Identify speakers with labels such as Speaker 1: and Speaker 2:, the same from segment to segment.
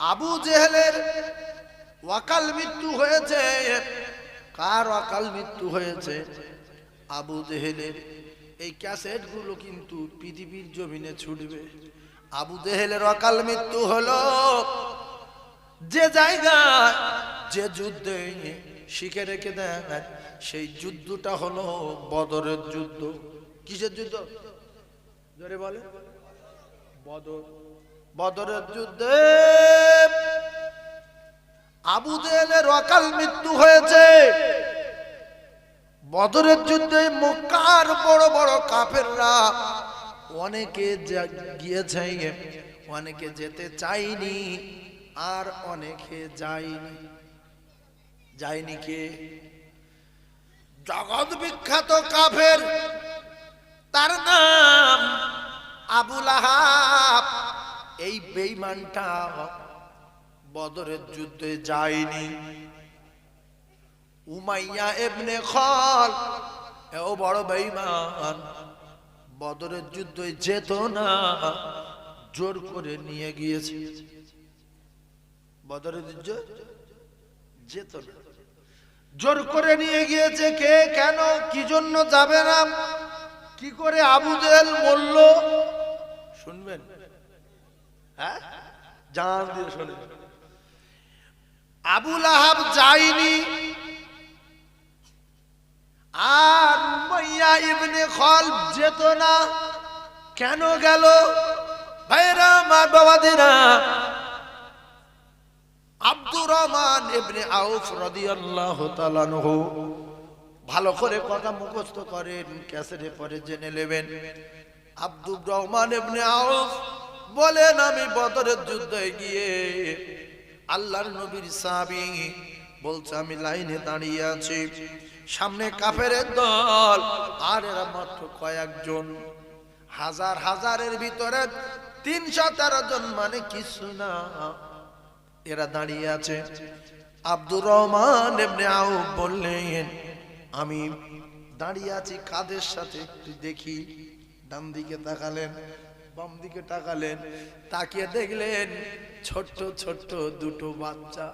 Speaker 1: আবু জেহেলের ওয়াকাল মৃত্যু হয়েছে। কার অকাল মৃত্যু হয়েছে? আবু জেহেলের। এই ক্যাসেটগুলো কিন্তু পৃথিবীর জমিনে ছুটবে। আবু জেহেলের অকাল মৃত্যু হলো যে জায়গায় যে যুদ্ধে শিখে রেখে দেয়, সেই যুদ্ধটা হলো বদরের যুদ্ধ। কিসের যুদ্ধ? জোরে বলে বদর। বদরের যুদ্ধে আবু জেহেলের অকাল মৃত্যু হয়েছে। বদরের যুদ্ধে মক্কার বড় বড় কাফেররা অনেকে গিয়েছে অনেকে যেতে চাইনি আর অনেকে যায়নি। যায়নি কে? জগৎ বিখ্যাত কাফের, তার নাম আবুল আহাব। এই বেইমানটা বদরের যুদ্ধে যায়নি। উমাইয়া এবনে খল, এও বড় বেইমান, বদরের যুদ্ধে যেত না, জোর করে নিয়ে গিয়েছে। বদরের যুদ্ধ যেত না। জোর করে নিয়ে গিয়েছে কে, কেন, কি জন্য যাবে না, কি করে আবু জেহেল মরল? শুনবেন। হ্যাঁ? জান দিয়ে শোনেন আবুল আহাব যায়নি। আর উমাইয়া ইবনে খল যেত না। কেন গেল? ভাইরা, মা বাবাদেরা। আব্দুর রহমান ইবনে আউফ রাদিয়াল্লাহু তাআলা আনহু ভালো করে কথা মুখস্থ করেন, ক্যাসেটে পরে জেনে নেবেন। আব্দুর রহমান ইবনে আউফ বলেন আমি বদরের যুদ্ধে গিয়ে আল্লাহর নবীর সাহাবী বলছে, আমি লাইনে দাঁড়িয়ে আছি। সামনে কাফের দল, আর এরা মাত্র কয়েকজন। হাজার হাজারের ভিতরে তিনশো তেরো জন মানে কিছু না। এরা দাঁড়িয়ে আছে। আব্দুর রহমান এমনি আউ বললেন, আমি দাঁড়িয়ে আছি, কাদের সাথে একটু দেখি। ডান দিকে তাকালেন। বাম দিকে তাকালেন, তাকিয়ে দেখলেন ছোট্ট ছোট্ট দুটো বাচ্চা।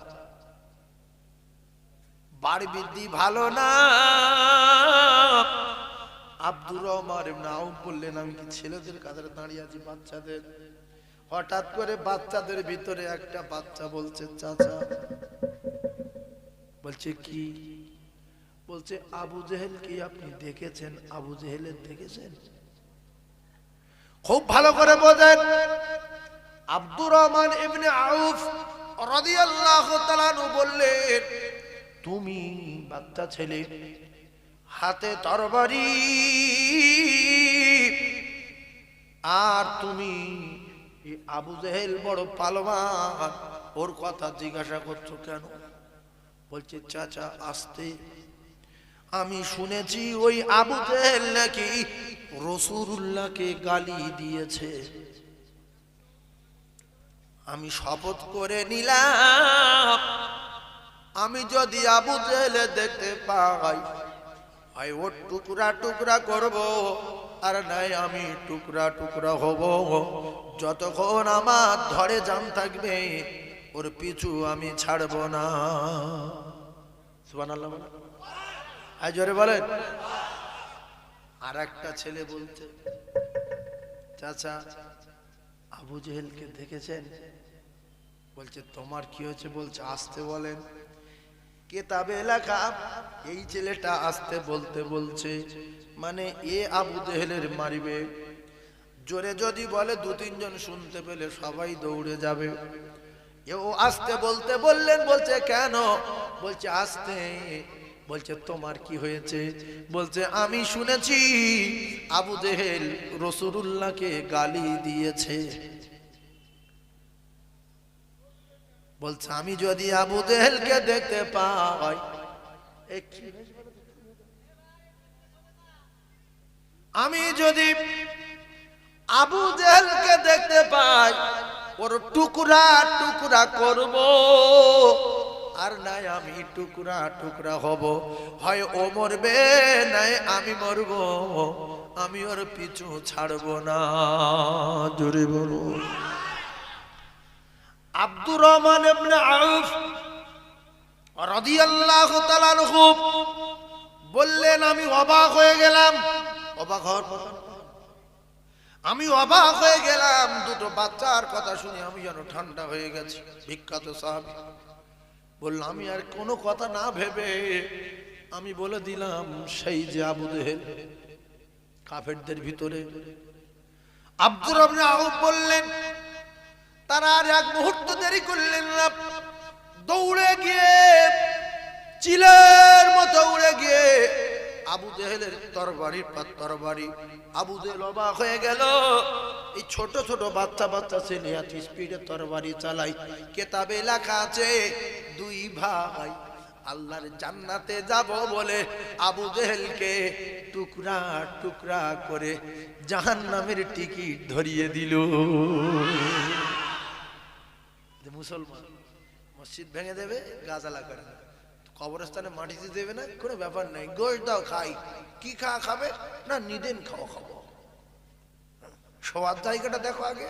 Speaker 1: বাড়ি বৃদ্ধি ভালো না। আব্দুর রহমান আউ বললেন, আমি কি ছেলেদের কাতারে দাঁড়িয়ে আছি বাচ্চাদের? হঠাৎ করে বাচ্চাদের ভিতরে একটা বাচ্চা বলছে, চাচা। বলছে, কি? বলছে, আবু জেহেল কি আপনি দেখেছেন? আবু জেহেলের দেখেছেন? খুব ভালো করে বোঝেন। আব্দুর রহমান ইবনে আউফ বললেন, তুমি বাচ্চা ছেলে, হাতে তরবারি, আর তুমি আবু জেহেল বড় পালবান ওর কথা জিজ্ঞাসা করছ কেন? বলছে, চাচা, আসতে আমি শুনেছি ওই আবু জেহেল নাকি রসুরুল্লাহকে গালি দিয়েছে। আমি শপথ করে নিলাম, আমি যদি আবু জেলে দেখতে পাই, হয় ওর টুকরা টুকরা করব, আর নাই আমি টুকরা টুকরা হব। যতক্ষণ আমার ধরে জান থাকবে, ওর পিছু আমি ছাড়ব না। বলেন। আয় জোরে বলেন। আর একটা ছেলে বলছে, চাচা, আবু জেহেলকে দেখেছেন? বলছে, তোমার কি হয়েছে? বলছে, আসতে বলেন। কেতাবে লেখা, এই ছেলেটা আসতে বলতে বলছে মানে এ আবু জেহেলের মারিবে। জোরে যদি বলে, দু তিনজন শুনতে পেলে সবাই দৌড়ে যাবে। এও আসতে বলতে বললেন, বলছে, কেন? বলছে, আসতে বলছে, তোমার কি হয়েছে? বলছে, আমি শুনেছি আবু জেহেল রসুরুল্লাহকে গালি দিয়েছে। বলছে, আমি যদি আবু জেহেলকে দেখতে পাই আমি যদি আবু জেহেলকে দেখতে পাই, ওর টুকরা টুকরা করব। আর নাই, আমি টুকরা টুকরা হব। হয় ও মরবে, নাই আমি মরব। আমি ওর পিছু ছাড়ব না। জোরে বলুন আব্দুর রহমান ইবনে আউফ বললেন, আমি অবাক হয়ে গেলাম। অবাক হওয়ার কথা আমি অবাক হয়ে গেলাম। দুটো বাচ্চার কথা শুনে আমি যেন ঠান্ডা হয়ে গেছি। বিখ্যাত সাহাবী। বললাম আমি আর কোনো কথা না ভেবে আমি বলে দিলাম সেই যে আবু জেহেল কাফেরদের ভিতরে। আব্দুর বললেন, তারা আর এক মুহূর্ত দেরি করলেন না। দৌড়ে গিয়ে, চিলের মতো উড়ে গিয়ে আবু দেহেলের তরবারি তরবারি, আবু জেহেল অবাক হয়ে গেল। এই ছোট ছোট বাচ্চা বাচ্চা ছেলে এত স্পিডে তরবারি চালাই কেতাবে লেখা আছে দুই ভাই, আল্লাহর জান্নাতে যাব বলে আবু জেহেলকে টুকরা টুকরা করে জাহান্নামের টিকিট ধরিয়ে দিল। মুসলমান, মসজিদ ভেঙে দেবে, গাজালা করে। কবরস্থানে মাটি দিয়ে দেবে না, কোনো ব্যাপার নাই গোশ দাও খাই। কি খা, খাবে? না, নিদেন খাওয়া খাব। শোয়ার জায়গাটা দেখো আগে।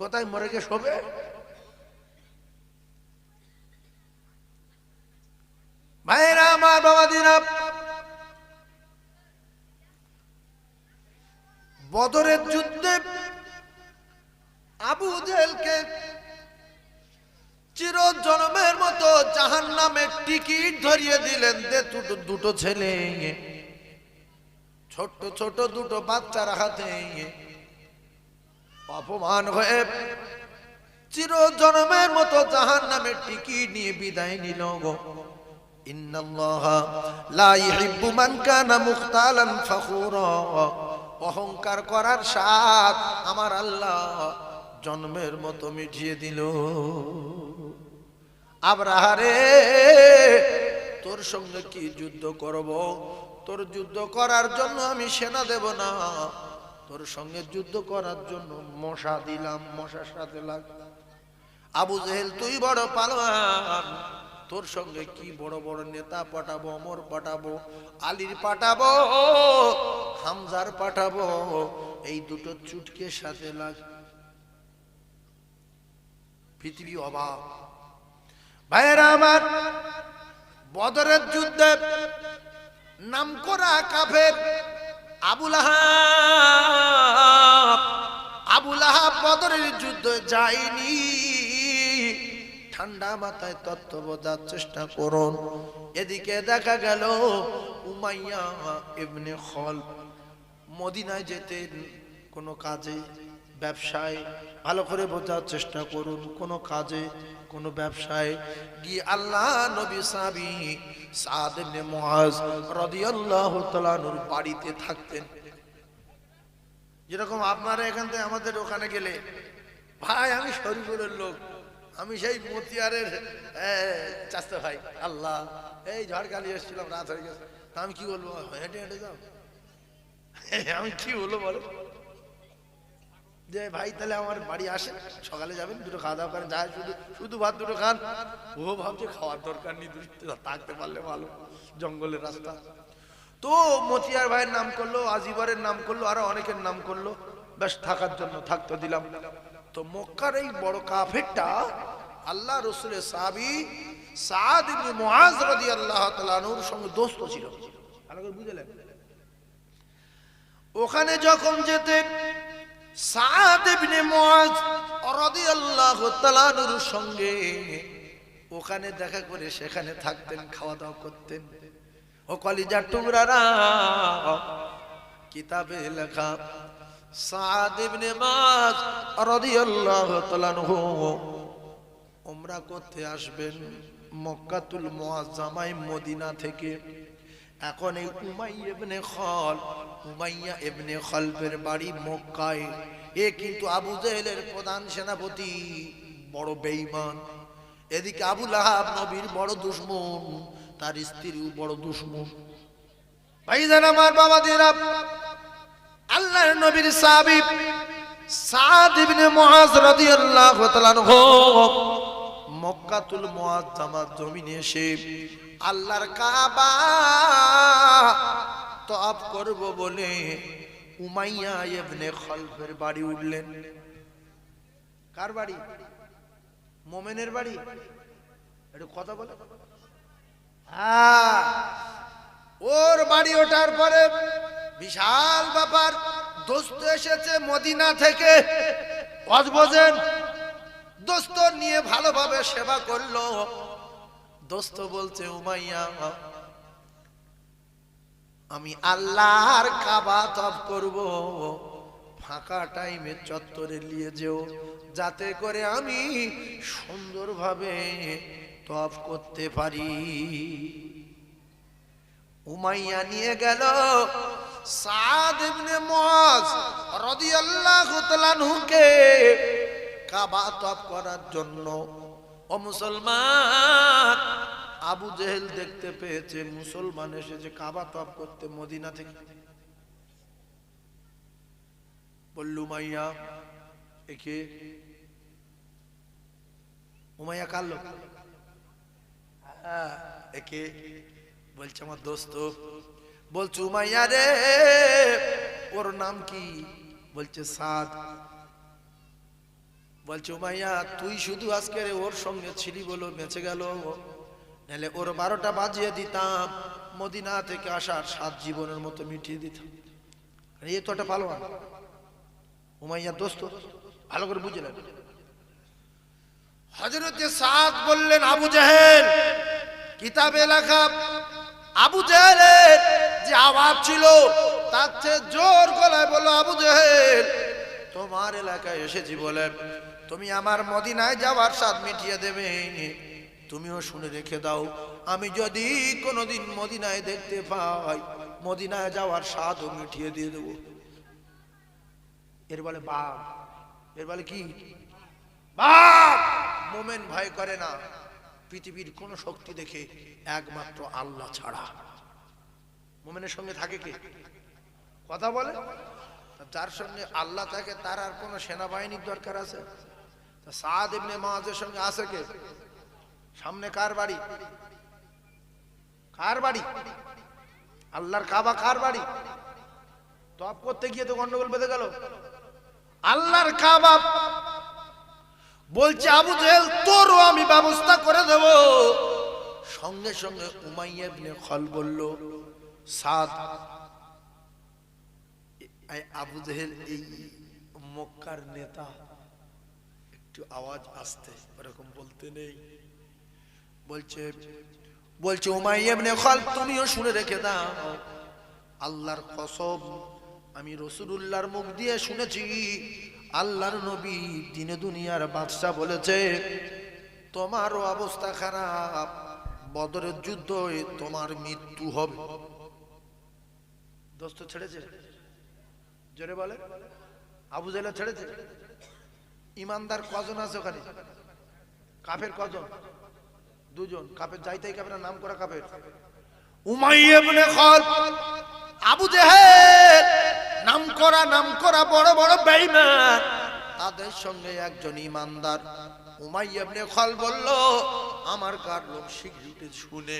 Speaker 1: কোথায় মরে গে শোবে? বাবা বদরের যুদ্ধে আবু জেলকে চির জন্মের মতো জাহান নামে টিকিট ধরিয়ে দিলেন দুটো দুটো ছেলে। ছোট ছোট দুটো বাচ্চার হাতে। অপমান হয়ে চির জন্মের মতো জাহান নামে টিকিট নিয়ে বিদায় নিল গো। ইন্নাল্লাহা লা ইহিব্বু মান কানা মুখতালান ফখুরা। অহংকার করার স্বাদ আমার আল্লাহ জন্মের মতো মিটিয়ে দিল। আবরাহারে, তোর সঙ্গে কি যুদ্ধ করব? তোর যুদ্ধ করার জন্য আমি সেনা দেব না। তোর সঙ্গে যুদ্ধ করার জন্য মশা দিলাম, মশার সাথে লাগলাম। আবু জেহেল, তুই বড় পালোয়ান। তোর সঙ্গে কি বড় বড় নেতা পাঠাবো, অমর পাঠাবো, আলীর পাঠাবো, হামজার পাঠাবো, এই দুটো চুটকে সাথে লাগ, পৃথিবী অবাক। ভাইয়েরা আমার, বদরের যুদ্ধে নাম করা কাফের আবুল আহাব আবুল আহাব বদরের যুদ্ধে যায়নি। ঠান্ডা মাথায় তত্ত্ব বোঝার চেষ্টা করুন। এদিকে দেখা গেল উমাইয়া ইবনে খল মদিনায় যেতেন কোনো কাজে, ব্যবসায় ভালো করে বোঝার চেষ্টা করুন। কোনো কাজে, কোনো ব্যবসায় গিয়ে আল্লাহ নবী সাবি সাদ ইবনে মুআজ রাদিয়াল্লাহু বাড়িতে থাকতেন। যেরকম আপনারা এখান থেকে আমাদের ওখানে গেলে, ভাই আমি শরীফুলের লোক। আমি সেই মতিয়ারের চাষতে ভাই, আল্লাহ, এই ঝড়কালি এসেছিলাম, রাত হয়ে গেছে। তা আমি কি বলব? হেঁটে হেঁটে যাও। আমি কি বলব বলো? যে ভাই, তাহলে আমার বাড়ি আসে সকালে যাবেন, দুটো খাওয়া দাওয়া করেন যায় শুধু শুধু ভাত দুটো খান। ও ভাবছে খাওয়ার দরকার নেই থাকতে পারলে ভালো, জঙ্গলের রাস্তা। তো মতিয়ার ভাইয়ের নাম করল, আজিবরের নাম করল, আরও অনেকের নাম করল। বেশ থাকার জন্য থাকতে দিলাম। তো মক্কার এই বড় কাফেরটা আল্লাহ রসুলের সাহাবি সাদ ইবনে মুআজ রাদিয়াল্লাহু তাআলা আনহুর সঙ্গে দোস্ত ছিল। ভালো করে বুঝলেন ওখানে যখন যেতেন, সাদ ইবনে মুআজ রাদিয়াল্লাহু তাআলা আনহুর সঙ্গে ওখানে দেখা করে সেখানে থাকতেন খাওয়া দাওয়া করতেন। ও কলিজার টুকরারা কিতাবে লেখা, সাদ ইবনে মাজ রাদিয়াল্লাহু তাআলা উমরা করতে আসবেন? মক্কাতুল মুআজ্জামায় মদিনা থেকে। এখন এই উমাইয়া ইবনে খল, উমাইয়া ইবনে খলফের বাড়ি মক্কায়। এ কিন্তু আবু জেহেলের প্রধান সেনাপতি, বড় বেঈমান। এদিকে আবু লাহাব নবীর বড় দুশ্মন, তার স্ত্রীও বড় দুশ্মন। ভাইজান, আমার বাবা দিরা আল্লাহর নবীর সাহাবী সাদ ইবনে মুআজ রাদিয়াল্লাহু তাআলা মক্কাতুল মুআজ্জামা জমিনে এসে আল্লাহর কাবা তওয়াফ করব বলে উমাইয়া ইবনে খলফের বাড়ি উঠলেন। কার বাড়ি? মোমেনের বাড়ি? একটু কথা বলে। হ্যাঁ ওর বাড়ি ওঠার পরে বিশাল ব্যাপার, দোস্ত এসেছে মদিনা থেকে। অজ বোঝেন দোস্ত নিয়ে ভালোভাবে সেবা করল। দোস্ত বলছে, উমাইয়া, আমি আল্লাহর কাবা তপ করব। ফাঁকা টাইমে চত্বরে নিয়ে যেও। যাতে করে আমি সুন্দরভাবে তপ করতে পারি। উমাইয়া নিয়ে গেল সাদ ইবনে মুআজ রাদিয়াল্লাহু তাআলা নুকে কাবা তপ করার জন্য। ও মুসলমান আবু জেহেল দেখতে পেয়েছে মুসলমান এসেছে কাবা তপ করতে মদিনা থেকে। বললু মাইয়া একে। উমাইয়া কার লোক? হ্যাঁ, একে। বলছে আমার দোস্ত। বলছে উমাইয়া রে ওর নাম কি? বলছে সাদ। বলছে, উমাইয়া, তুই শুধু আজকে ওর সঙ্গে ছিলি বলো বেঁচে গেল। নাহলে ওর বারোটা বাজিয়ে দিতাম, মদিনা থেকে আসার সাত জীবনের মতো মিটিয়ে দিতাম। এ তো একটা পালোয়ান। উমাইয়া দোস্ত, ভালো করে বুঝলেন হজরতে সাদ বললেন, আবু জাহেল, কিতাবে লেখা আবু জাহেলের যে আওয়াজ ছিল, তার চেয়ে জোর গলায় বলল, আবু জাহেল, তোমার এলাকায় এসেছি বলে তুমি আমার মদিনায় যাওয়ার স্বাদ মিটিয়ে দেবে। তুমিও শুনে রেখে দাও, আমি যদি কোনোদিন মদিনায় দেখতে পাই, মদিনায় যাওয়ার স্বাদও মিটিয়ে দিয়ে দেবো। এর বলে বাপ, এর বলে কি? বাপ! মোমেন ভয় করে না। পৃথিবীর কোন শক্তি দেখে একমাত্র আল্লাহ ছাড়া। মোমেনের সঙ্গে থাকে কে? কথা বলে? যার সঙ্গে আল্লাহ থাকে, তার আর কোন সেনাবাহিনীর দরকার আছে? সাদ সঙ্গে কে? সামনে কার বাড়ি? কার বাড়ি? আল্লাহর কাবা কার বাড়ি? তপ করতে গিয়ে তো গন্ডগোল বেঁধে গেল। আল্লাহর কাবা বলছে, আবু জেহেল, তোরও আমি ব্যবস্থা করে দেব। সঙ্গে সঙ্গে উমাইয়া ইবনে খল বলল, সাদ আবু জেহেল এই মক্কার নেতা একটু আওয়াজ আসতে, ওরকম বলতে নেই। বলছে বলছে উমাইয়া ইবনে খল তুমিও শুনে রেখে দাও। আল্লাহর কসম, আমি রসুলুল্লাহর মুখ দিয়ে শুনেছি, আল্লাহর নবী দিনে দুনিয়ার বাদশাহ বলেছে, তোমারও অবস্থা খারাপ, বদরের যুদ্ধ তোমার মৃত্যু হবে। দোস্ত ছেড়েছে? জোরে বলে? আবু জেলা ছেড়েছে? ইমানদার কজন আছে ওখানে? কাফের কজন? দুজন। কাফের যাইতেই কাফের নাম করা কাফের। উমাইয়া ইবনে আবু জেহেল, নাম করা নাম করা বড় বড় বেঈমান তাদের সঙ্গে একজন ইমানদার। উমাইয়া ইবনে খাল বলল, আমার কার লোক শিগগিরই শুনে?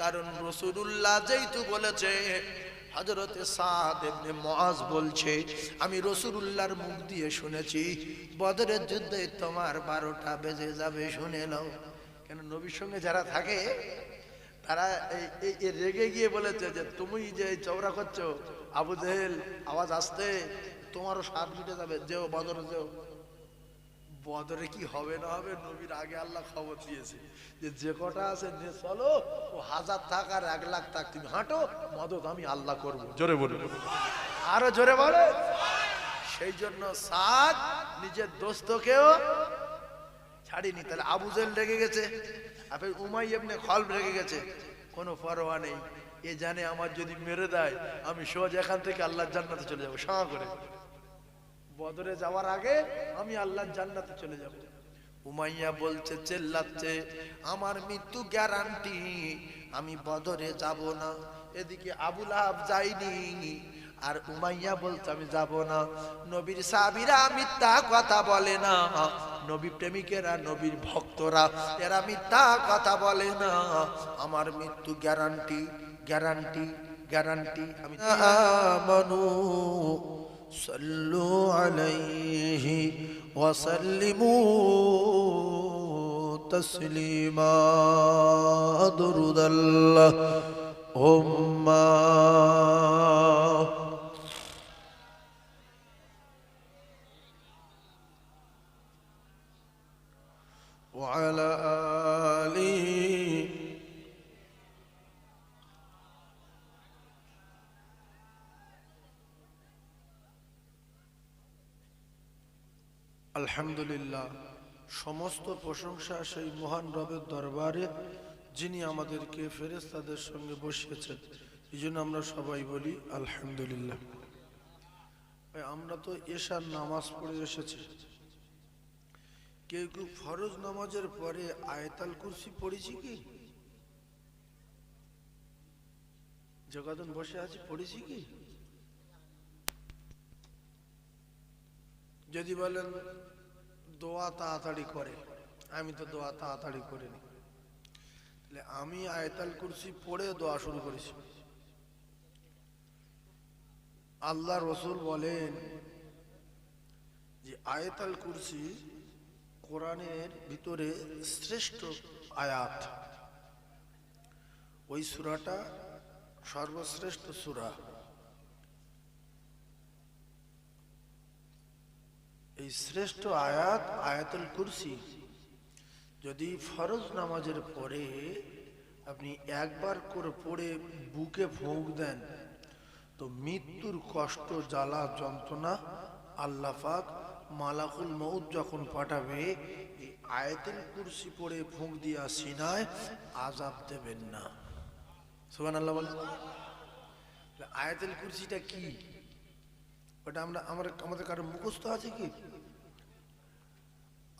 Speaker 1: কারণ রাসূলুল্লাহ যেহেতু বলেছে হযরতে সাদ ইবনে মুআজ বলছে, আমি রাসূলুল্লাহর মুখ দিয়ে শুনেছি, বদরের যুদ্ধে তোমার 12টা বেজে যাবে, শুনে নাও। কেন, নবীর সঙ্গে যারা থাকে, তারা এই রেগে গিয়ে বলেছে যে তুমি যে চৌরা করছ, আবু জেহেল, আওয়াজ আসতে, তোমারও সাত মিটে যাবে, যেও, বদরে যেও। বদরে কি হবে না হবে নবীর আগে আল্লাহ খবর দিয়েছে যে যে কটা আছে নে চলো ও হাজার থাক আর এক লাখ থাক তুমি হাঁটো মদত আমি আল্লাহ করব। জোরে বলে আরও জোরে বলে সেই জন্য সাদ নিজের দোস্তকেও ছাড়িনি। তাহলে আবু জেল রেগে গেছে আপনি উমাই এমনি খল রেগে গেছে। কোনো পরোয়া নেই। এ জানে আমার যদি মেরে দেয় আমি সোজ এখান থেকে আল্লাহর জান্নাতে চলে যাব। সাঁ করে। বদরে যাওয়ার আগে আমি আল্লাহর জান্নাতে চলে যাব। উমাইয়া বলছে, চেল্লাচ্ছে, আমার মৃত্যু গ্যারান্টি, আমি বদরে যাব না। এদিকে আবুল আহাব যাইনি আর উমাইয়া বলছে, আমি যাব না। নবীর সাবিরা মিথ্যা কথা বলে না। নবী প্রেমিকেরা, নবীর ভক্তরা, এরা মিথ্যা কথা বলে না। আমার মৃত্যু গ্যারান্টি গ্যারান্টি গ্যারান্টি, আমি আমানু صلوا عليه وسلموا تسليما. درود اللهم. وعلى آله আলহামদুলিল্লাহ, সমস্ত প্রশংসা সেই মহান রবের দরবারে, যিনি আমাদেরকে ফেরেস্তাদের সঙ্গে বসিয়েছেন। এই জন্য আমরা সবাই বলি আলহামদুলিল্লাহ। আমরা তো এশার নামাজ পড়ে এসেছি। কেউ কেউ ফরজ নামাজের পরে আয়তাল কুরসি পড়েছি কি? কজন বসে আছি, পড়েছি কি? যদি বলেন দোয়া তাড়াতাড়ি করে, আমি তো দোয়া তাড়াতাড়ি করিনি। তাহলে আমি আয়তাল কুরসি পড়ে দোয়া শুরু করেছি। আল্লাহ রসুল বলেন যে আয়তাল কুরসি কোরআনের ভিতরে শ্রেষ্ঠ আয়াত। ওই সুরাটা সর্বশ্রেষ্ঠ সুরা। এই শ্রেষ্ঠ আয়াত, আয়াতুল কুরসি। যদি ফরজ নামাজের পরে আপনি একবার করে পড়ে বুকে ফোঁক দেন, তো মৃত্যুর কষ্ট, জ্বালা, যন্ত্রণা আল্লাহ পাক মালাকুল মউত যখন পাঠাবে, এই আয়াতুল কুরসি পড়ে ফুঁক দিয়া সিনায় আজাব দেবেন না। সুবান আল্লাহ বলেন। আয়াতুল কুরসিটা কি? ওটা আমরা আমার আমাদের কারো মুখস্থ আছে কি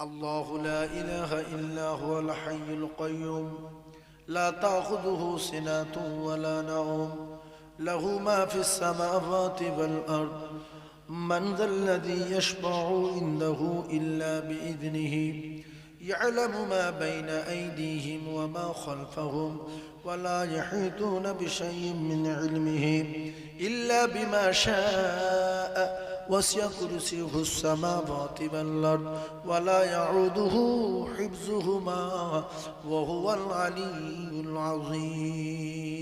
Speaker 1: الله لا إله إلا هو الحي القيوم لا تأخذه سنة ولا نوم له ما في السماوات والأرض من ذا الذي يشفع عنده إلا بإذنه يعلم ما بين أيديهم وما خلفهم ولا يحيطون بشيء من علمه إلا بما شاء وسع كرسيه السماوات والأرض ولا يعوده حفظهما وهو العلي العظيم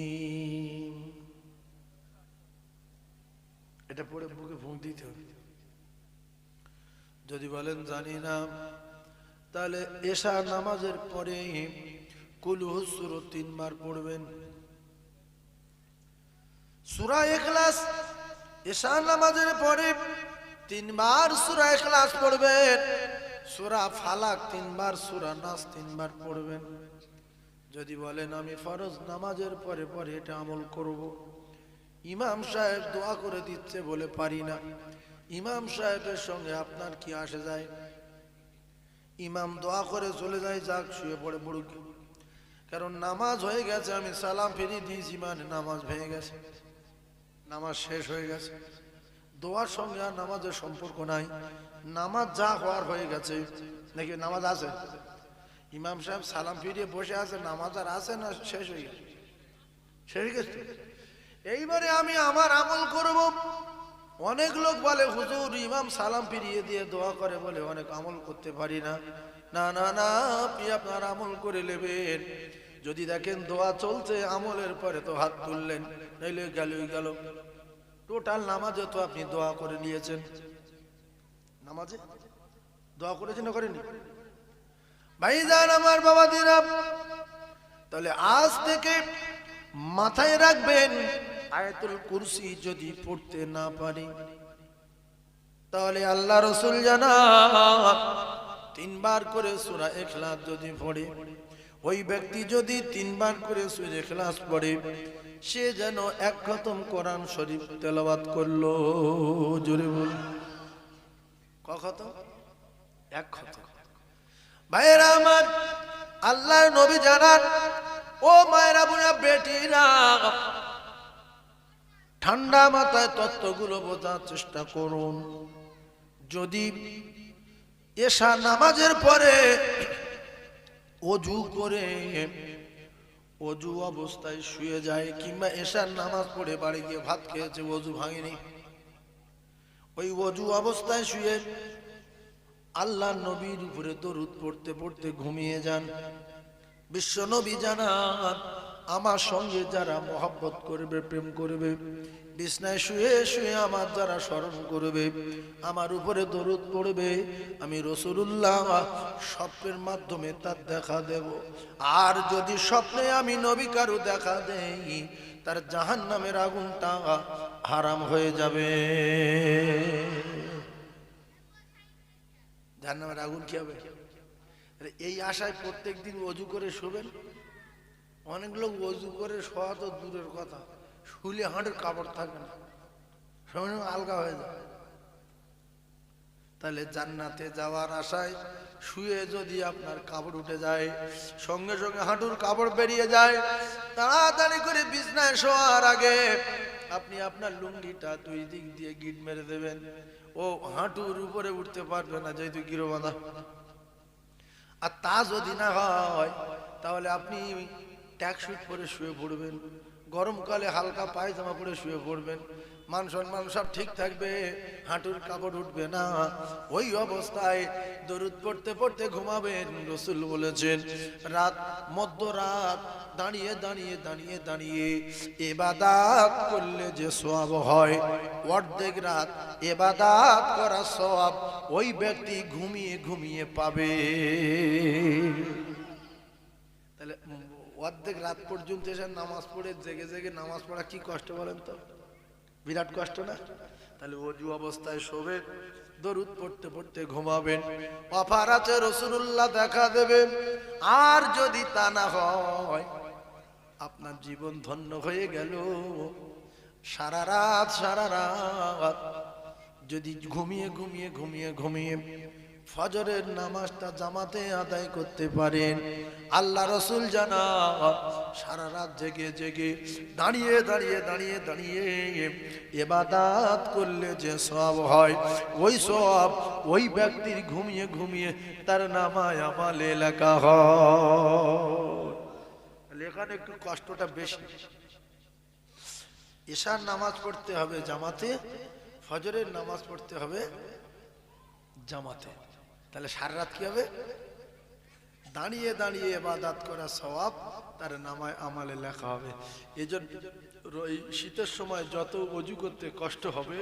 Speaker 1: এটা পড়ে বুকে ফুঁক দিতে হবে যদি বলেন জানি না তাহলে এশা নামাজের পরে কুলহুসুর তিনবার পড়বেন। সুরা এখলাস এশা নামাজের পরে তিনবার সুরা এখলাস পড়বেন, সুরা ফালাক তিনবার, সুরা নাস তিনবার পড়বেন। যদি বলেন, আমি ফরজ নামাজের পরে পরে এটা আমল করব। ইমাম সাহেব দোয়া করে দিচ্ছে বলে পারি না। ইমাম সাহেবের সঙ্গে আপনার কি আসে যায়? ইমাম দোয়া করে চলে যায়, যাক, শুয়ে পড়ে পড়ুক। কারণ নামাজ হয়ে গেছে, আমি সালাম ফিরিয়ে দিয়েছি মানে নামাজ ভেঙে গেছে। নামাজ শেষ হয়ে গেছে। দোয়ার সঙ্গে আর নামাজের সম্পর্ক নাই। নামাজ যা হওয়ার হয়ে গেছে। নাকি নামাজ আছে? ইমাম সাহেব সালাম ফিরিয়ে বসে আছে, নামাজ আর আছে না শেষ হয়ে গেছে? শেষ হয়ে গেছে? এইবারে আমি আমার আমল করব। অনেক লোক বলে, হুজুর, ইমাম সালাম ফিরিয়ে দিয়ে দোয়া করে বলে অনেক আমল করতে পারি না। না না না, আপনি আপনার আমল করে নেবেন। যদি দেখেন দোয়া চলছে, আমলের পরে তো হাত তুললেন, নইলে গেলই গেল। টোটাল নামাজে তো আপনি দোয়া করে নিয়েছেন। নামাজে? দোয়া করেছেন না করেনি ভাইজান, আমার বাবা দিরাম তাহলে আজ থেকে মাথায় রাখবেন, আয়াতুল কুরসি যদি পড়তে না পারি, তাহলে আল্লাহ রসুল জানা তিনবার করে সুরা এখলাস যদি পড়ে, ওই ব্যক্তি যদি তিনবার করে সুরা এখলাস পড়ে, সে যেন এক খতম কোরআন শরীফ তেলাওয়াত করল। জোরে বল ক খতম? এক খতম। ভাইয়েরা আমার, আল্লাহর নবী জানান, ও মায়েরা বোনা বেটিরা, ঠান্ডা মাথায় তত্ত্বগুলো বোঝার চেষ্টা করুন। যদি এশা নামাজের পরে অজু করে, অজু অবস্থায় শুয়ে যায়, কিংবা এশার নামাজ পড়ে বাড়ি গিয়ে ভাত খেয়েছে, অজু ভাঙেনি। ওই অজু অবস্থায় শুয়ে আল্লাহ নবীর উপরে দরুদ পড়তে পড়তে ঘুমিয়ে যান। বিশ্ব নবী জানান, আমার সঙ্গে যারা মহব্বত করবে, প্রেম করবে বিছনায় শুয়ে শুয়ে আমার যারা স্মরণ করবে, আমার উপরে দরুদ পড়বে, আমি রসুল্লাহ স্বপ্নের মাধ্যমে তার দেখা দেব। আর যদি স্বপ্নে আমি নবী কারু দেখা দেই, তার জাহান নামের আগুনটা হারাম হয়ে যাবে। জাহান্নামের আগুন কি হবে? এই আশায় প্রত্যেক দিন অজু করে শোবেন? অনেক লোক অজু করে শোয়া তো দূরের কথা। শুলে হাঁটের কাপড় থাকে না। সময় আলগা হয়ে যায়। তাহলে জান্নাতে যাওয়ার আশায় শুয়ে যদি আপনার কাপড় উঠে যায়, সঙ্গে সঙ্গে হাঁটুর কাপড় বেরিয়ে যায়, তাড়াতাড়ি করে বিছনায় শোয়ার আগে আপনি আপনার লুঙ্গিটা দুই দিক দিয়ে গিট মেরে দেবেন। ও হাঁটুর উপরে উঠতে পারবে না, যেহেতু গিরো বাঁধা আর তা যদি না হয়, তাহলে আপনি ট্যাক শুট পরে শুয়ে পড়বেন। গরমকালে হালকা পায়জামা পরে শুয়ে পড়বেন। মান সম্মান সব ঠিক থাকবে, হাঁটুর কাপড় উঠবে না। ওই অবস্থায় দরুদ পড়তে পড়তে ঘুমাবেন, রসুল বলেছেন, রাত, মধ্যরাত, দাঁড়িয়ে দাঁড়িয়ে দাঁড়িয়ে দাঁড়িয়ে এবাদাত করলে যে সব হয়, অর্ধেক রাত এবাদাত করা সব ওই ব্যক্তি ঘুমিয়ে ঘুমিয়ে পাবে। অর্ধেক রাত পর্যন্ত এসে নামাজ পড়ে, জেগে জেগে নামাজ পড়া কি কষ্ট বলেন তো? বিরাট কষ্ট না? তাহলে অজু অবস্থায় শোবে, দরুদ পড়তে পড়তে ঘুমাবেন। অফার আছে রসুল্লাহ দেখা দেবেন, আর যদি তা না হয়, আপনার জীবন ধন্য হয়ে গেল। সারা রাত সারা রাত যদি ঘুমিয়ে ঘুমিয়ে ঘুমিয়ে ঘুমিয়ে ফজরের নামাজটা জামাতে আদায় করতে পারেন। আল্লাহ রসুল জানা, সারা রাত জেগে জেগে দাঁড়িয়ে দাঁড়িয়ে দাঁড়িয়ে দাঁড়িয়ে এবাদাত করলে যে সব হয়, ওই সব ওই ব্যক্তির ঘুমিয়ে ঘুমিয়ে তার নামায় আমালে লেখা হয়। লেখার একটু কষ্টটা বেশি। এশার নামাজ পড়তে হবে জামাতে, ফজরের নামাজ পড়তে হবে জামাতে। তাহলে সারা রাত কি হবে? দাঁড়িয়ে দাঁড়িয়ে এবাদাত করা, সওয়াব, তার নামায় আমালে লেখা হবে। এই জন্য এই শীতের সময় যত অজু করতে কষ্ট হবে,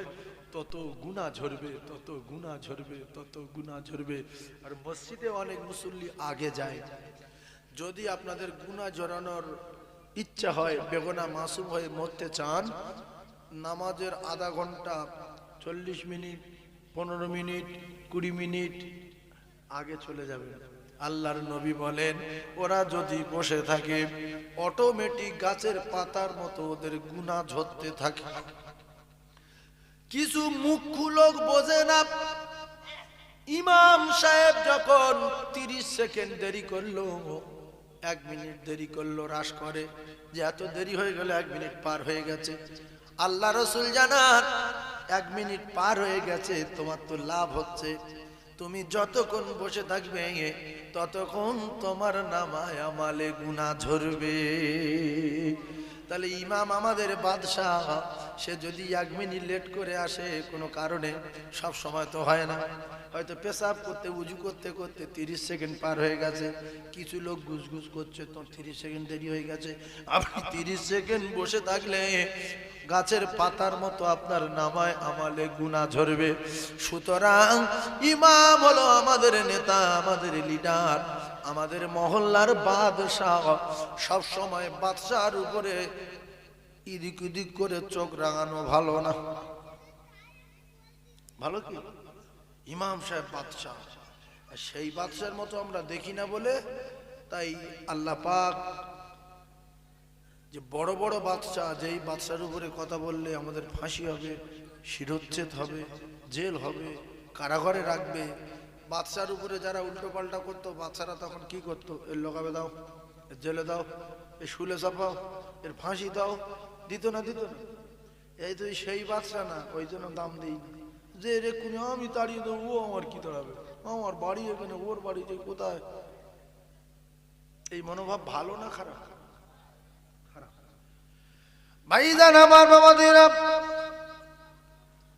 Speaker 1: তত গুণা ঝরবে, তত গুণা ঝরবে, তত গুণা ঝরবে। আর মসজিদে অনেক মুসল্লি আগে যায়। যদি আপনাদের গুণা ঝরানোর ইচ্ছা হয়, বেগনা মাসুম হয়ে মরতে চান, নামাজের আধা ঘণ্টা, চল্লিশ মিনিট, পনেরো মিনিট, কুড়ি মিনিট আগে চলে যাবে। আল্লাহর নবী বলেন, ওরা যদি বসে থাকে অটোমেটিক গাছের পাতার মতো ওদের গুণা ঝরতে থাকে। কিছু মুখ্য লোক বোঝে না। ইমাম সাহেব যখন তিরিশ সেকেন্ড দেরি করল, এক মিনিট দেরি করল, হ্রাস করে, যে এত দেরি হয়ে গেল, এক মিনিট পার হয়ে গেছে। আল্লাহ রসুল জানান, এক মিনিট পার হয়ে গেছে, তোমার তো লাভ হচ্ছে। তুমি যতক্ষণ বসে থাকবে, ততক্ষণ তোমার নামায় আমালে গুণা ঝরবে। তাহলে ইমাম আমাদের বাদশাহ, সে যদি এক মিনিট লেট করে আসে, কোনো কারণে সব সময় তো হয় না। হয়তো পেশাব করতে, উজু করতে করতে তিরিশ সেকেন্ড পার হয়ে গেছে। কিছু লোক গুজগুজ করছে, তো তিরিশ সেকেন্ড দেরি হয়ে গেছে। আপনি তিরিশ সেকেন্ড বসে থাকলে গাছের পাতার মতো আপনার নামায় আমালে গুণা ঝরবে। সুতরাং ইমাম হলো আমাদের নেতা, আমাদের লিডার, আমাদের মহল্লার বাদশাহ। সব সময় বাদশার উপরে ইদিক উদিক করে চোখ রাঙানো ভালো না। ভালো কি? ইমাম সাহেব বাদশাহ। সেই বাদশার মতো আমরা দেখি না বলে তাই আল্লাহ পাক যে বড় বড় বাদশাহ, যেই বাদশার উপরে কথা বললে আমাদের ফাঁসি হবে, শিরোচ্ছেদ হবে, জেল হবে, কারাগারে রাখবে। বাদশার উপরে যারা উল্টো পাল্টা করতো বাদশারা তখন কি করতো? এর লগাবে দাও, এর জেলে দাও, এর শুলে চাপাও, এর ফাঁসি দাও, দিত না দিত না। এই তো সেই বাদশা না, ওই জন্য দাম দিই না। যে রে কুনি আমি তাড়িয়ে দেবো, ও আমার কি দাঁড়াবে? আমার বাড়ি এখানে, ওর বাড়ি যে কোথায়? এই মনোভাব ভালো না খারাপ? খারাপ। ভাইজান, আমার বাবাদের,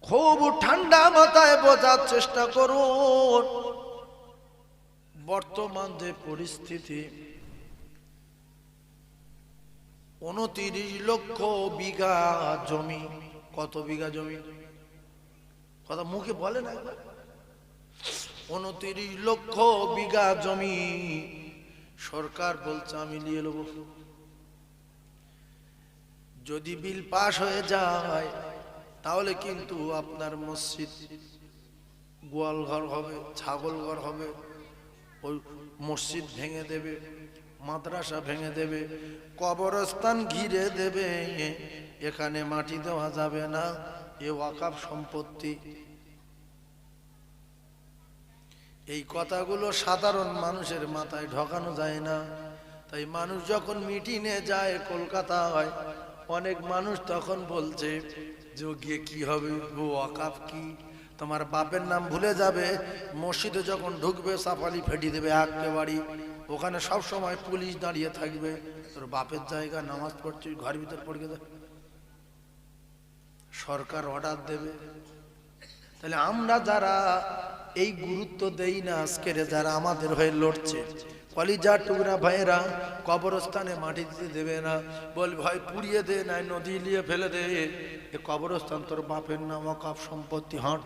Speaker 1: খুব ঠান্ডা মাথায় বোঝার চেষ্টা করুন। বর্তমান যে পরিস্থিতি, উনতিরিশ লক্ষ বিঘা জমি। কত বিঘা জমি? কথা মুখে বলে না উনতিরিশ লক্ষ বিঘা জমি সরকার বলছে, আমি নিয়ে নেব। যদি বিল পাশ হয়ে যায়, তাহলে কিন্তু আপনার মসজিদ গোয়াল ঘর হবে ছাগল ঘর হবে, ওই মসজিদ ভেঙে দেবে, মাদ্রাসা ভেঙে দেবে, কবরস্থান ঘিরে দেবে, এখানে মাটি দেওয়া যাবে না। এ ওয়াকাফ সম্পত্তি। এই কথাগুলো সাধারণ মানুষের মাথায় ঢোকানো যায় না। তাই মানুষ যখন মিটিংয়ে যায় কলকাতা হয় অনেক মানুষ তখন বলছে, যে গিয়ে কি হবে? ও ওয়াকাফ কি? তোমার বাপের নাম ভুলে যাবে। মসজিদে যখন ঢুকবে, সাফালি ফেটি দেবে একেবারে। ওখানে সব সময় পুলিশ দাঁড়িয়ে থাকবে। তোর বাপের জায়গা, নামাজ পড়ছিস ঘর ভিতর পড়ে যা সরকার অর্ডার দেবে। তাহলে আমরা যারা এই গুরুত্ব দেই না আজকের যারা আমাদের হয়ে লড়ছে কলিজা টুকরা ভাইয়েরা কবরস্থানে মাটি দিতে দেবে না। বল ভাই পুড়িয়ে দে নাই নদী নিয়ে ফেলে দে। এ কবরস্থান তোর বাপের নাম অকাপ সম্পত্তি হাঁট।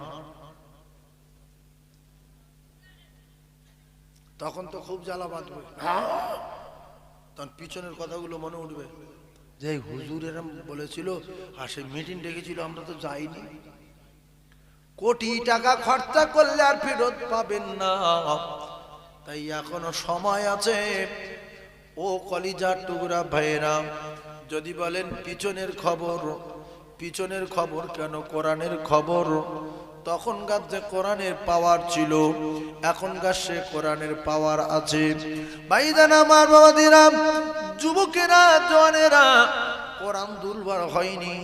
Speaker 1: তখন তো খুব জ্বালা বাঁধবে। তখন পিছনের কথাগুলো মনে উঠবে। যে হুজুর এরম বলেছিল, আর সেই মিটিং ডেকেছিল, আমরা তো যাইনি। কোটি টাকা খরচা করলে আর ফেরত পাবেন না। তাই এখনও সময় আছে। ও কলিজার টুকরা ভাইয়েরা, যদি বলেন পিছনের খবর পিছনের খবর কেন, কোরআনের খবর? তখনকার যে কোরআনের পাওয়ার ছিল, এখনকার সে কোরআনের পাওয়ার আছে। ভাইদান আমার দিলাম যুবকেরা জনেরা কোরআন দুর্বার হয়নি।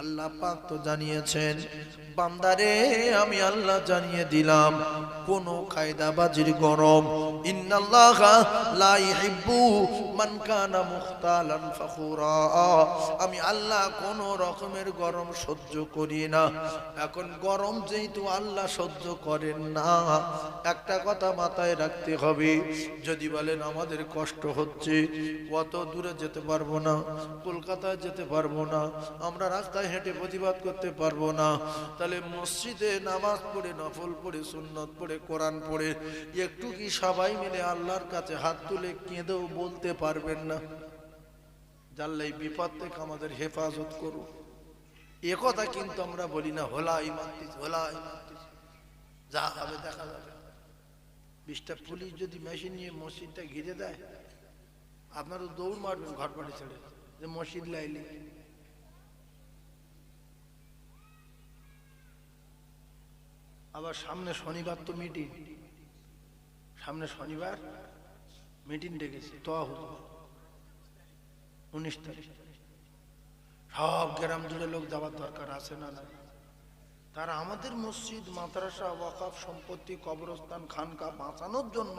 Speaker 1: আল্লাহ পাক তো জানিয়েছেন বান্দারে, আমি আল্লাহ জানিয়ে দিলাম, কোন কায়দাবাজির গরম। আমি আল্লাহ কোন রকমের গরম সহ্য করি না। এখন গরম যেহেতু আল্লাহ সহ্য করেন না, একটা কথা মাথায় রাখতে হবে। যদি বলেন আমাদের কষ্ট হচ্ছে কত দূরে যেতে পারব না, কলকাতায় যেতে পারব না, আমরা রাস্তায় হেঁটে প্রতিবাদ করতে পারব না তাহলে মসজিদে নামাজ পড়ে, নফল পড়ে, সুন্নত পড়ে, কোরআন পড়ে, একটু কি সবাই মিলে আল্লাহর কাছে হাত তুলে কেঁদেও বলতে পারবেন না? জানলাই বিপদ থেকে আমাদের হেফাজত করু এ কথা কিন্তু আমরা বলি না, হোলা ইমান্তিস হোলা ইমান্তিস যা হবে দেখা যাবে। বিশটা পুলিশ যদি মেশিন নিয়ে মসজিদটা ঘিরে দেয় আপনারও দৌড় মারবেন ঘর বাড়ি ছেড়ে, যে মসজিদ লাইলি। আবার সামনে শনিবার তো মিটিং সামনে শনিবার মিটিং ডেকেছে তো উনিশ তারিখ। সব গ্রাম জুড়ে লোক যাওয়ার দরকার আছে না না তারা আমাদের মসজিদ, মাদ্রাসা, ওয়াকাফ, সম্পত্তি, কবরস্থান, খানকা বাঁচানোর জন্য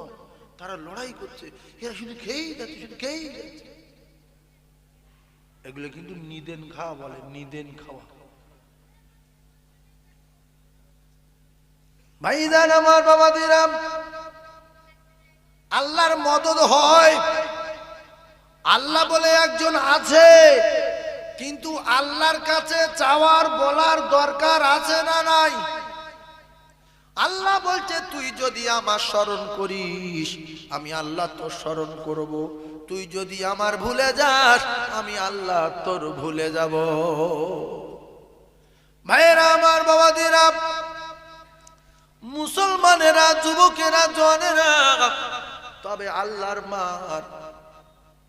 Speaker 1: তারা লড়াই করছে। এরা শুধু খেয়েই যাচ্ছে, শুধু খেয়েই যাচ্ছে। এগুলো কিন্তু নিদেন খাওয়া বলে, নিদেন খাওয়া। ভাইদান আমার বাবা দিরাম আল্লাহর মদত হয়। আল্লাহ বলে একজন আছে, কিন্তু আল্লাহর কাছে চাওয়ার, বলার দরকার আছে না নাই? আল্লাহ বলছে, তুই যদি আমার স্মরণ করিস, আমি আল্লাহ তোর স্মরণ করব। তুই যদি আমার ভুলে যাস, আমি আল্লাহ তোর ভুলে যাব। ভাইয়েরা আমার বাবাদিরা মুসলমানেরা, যুবকেরা জনেরা তবে আল্লাহর মার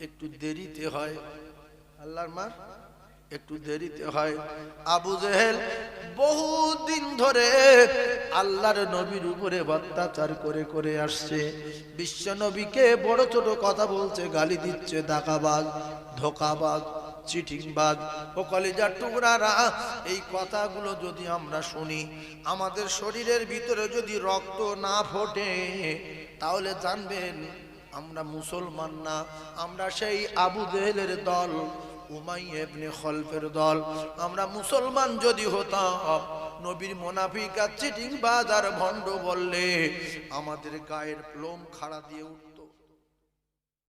Speaker 1: একটু দেরিতে হয়। আল্লাহর মার একটু দেরিতে হয়। আবু জেহেল বহুদিন ধরে আল্লাহর নবীর উপরে অত্যাচার করে করে আসছে। বিশ্ব নবীকে বড় ছোট কথা বলছে, গালি দিচ্ছে দাকাবাজ ধোকাবাজ। চিঠিংবাজ ও কলেজার টুকরারা, এই কথাগুলো যদি আমরা শুনি, আমাদের শরীরের ভিতরে যদি রক্ত না ফোটে, তাহলে জানবেন আমরা মুসলমান না, আমরা সেই আবু জেহেলের দল উমাই খলফের দল। আমরা মুসলমান যদি হতাম, নবীর মোনাফিক আর ভণ্ড বললে আমাদের গায়ের প্লোম খাড়া দিয়ে উঠত।